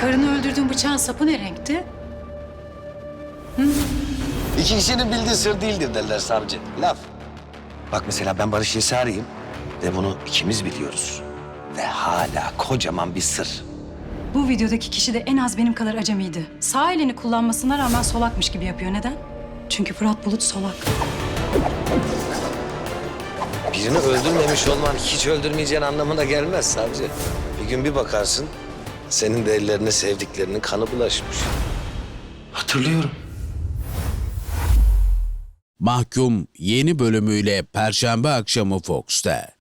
Karını öldürdüğün bıçağın sapı ne renkti? İki kişinin bildiği sır değildir derler savcı. Laf. Bak mesela ben Barış Yesari'yim ve bunu ikimiz biliyoruz. Ve hala kocaman bir sır. Bu videodaki kişi de en az benim kadar acemiydi. Sağ elini kullanmasına rağmen solakmış gibi yapıyor. Neden? Çünkü Fırat Bulut solak. Birini öldürmemiş olman hiç öldürmeyeceğin anlamına gelmez savcı. Bir gün bir bakarsın senin de ellerine sevdiklerinin kanı bulaşmış. Hatırlıyorum. Mahkum yeni bölümüyle Perşembe akşamı Fox'ta.